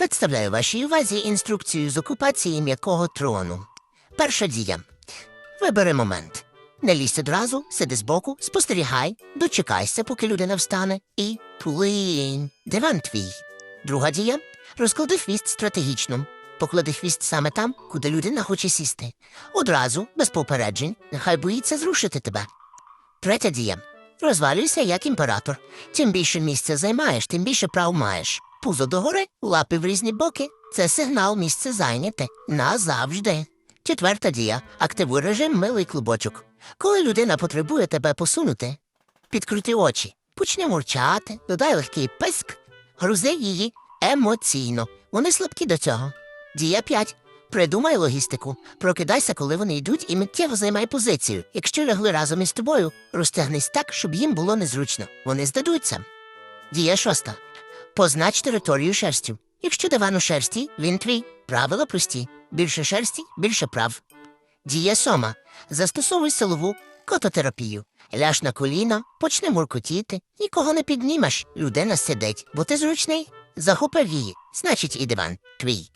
Представляю вашій увазі інструкцію з окупації м'якого трону. Перша дія. Вибери момент. Не лізь одразу, сиди збоку, спостерігай, дочекайся, поки людина встане, і плинь. Диван твій. Друга дія. Розклади хвіст стратегічно. Поклади хвіст саме там, куди людина хоче сісти. Одразу, без попереджень, нехай боїться зрушити тебе. Третя дія. Розвалюйся як імператор. Чим більше місця займаєш, тим більше прав маєш. Пузо догори, лапи в різні боки. Це сигнал місце зайняте. Назавжди. Четверта дія. Активуй режим милий клубочок. Коли людина потребує тебе посунути, підкрути очі, почне мурчати, додай легкий писк, грузи її емоційно. Вони слабкі до цього. Дія 5. Придумай логістику. Прокидайся, коли вони йдуть, і миттєво займай позицію. Якщо лягли разом із тобою, розтягнись так, щоб їм було незручно. Вони здадуться. Дія шоста. Познач територію шерстю. Якщо диван у шерсті, він твій. Правила прості. Більше шерсті, більше прав. Дія сома. Застосовуй силову кототерапію. Ляж на коліна, почне муркотіти, нікого не піднімеш. Людина сидить, бо ти зручний. Захопив її, значить і диван твій.